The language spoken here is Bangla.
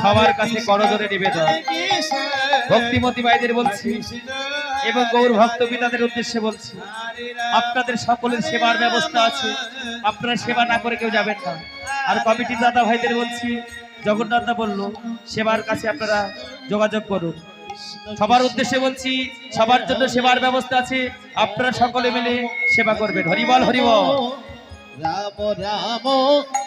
সবার কাছে করজোরে নিবেদন। ভক্তিমতী ভাইদের বলছি এবং গৌর ভক্ত পিতাদের উদ্দেশ্যে বলছি, আপনাদের সকলের সেবার ব্যবস্থা আছে, আপনারা সেবা না করে কেউ যাবেন না। আর কমিটির দাদা ভাইদের বলছি, জগন্নাথ দা বলল, সেবার কাছে আপনারা যোগাযোগ করুন। সবার উদ্দেশ্যে বলছি, সবার জন্য সেবার ব্যবস্থা আছে, আপনারা সকলে মিলে সেবা করবেন। হরিবল হরিবল। রাম রাম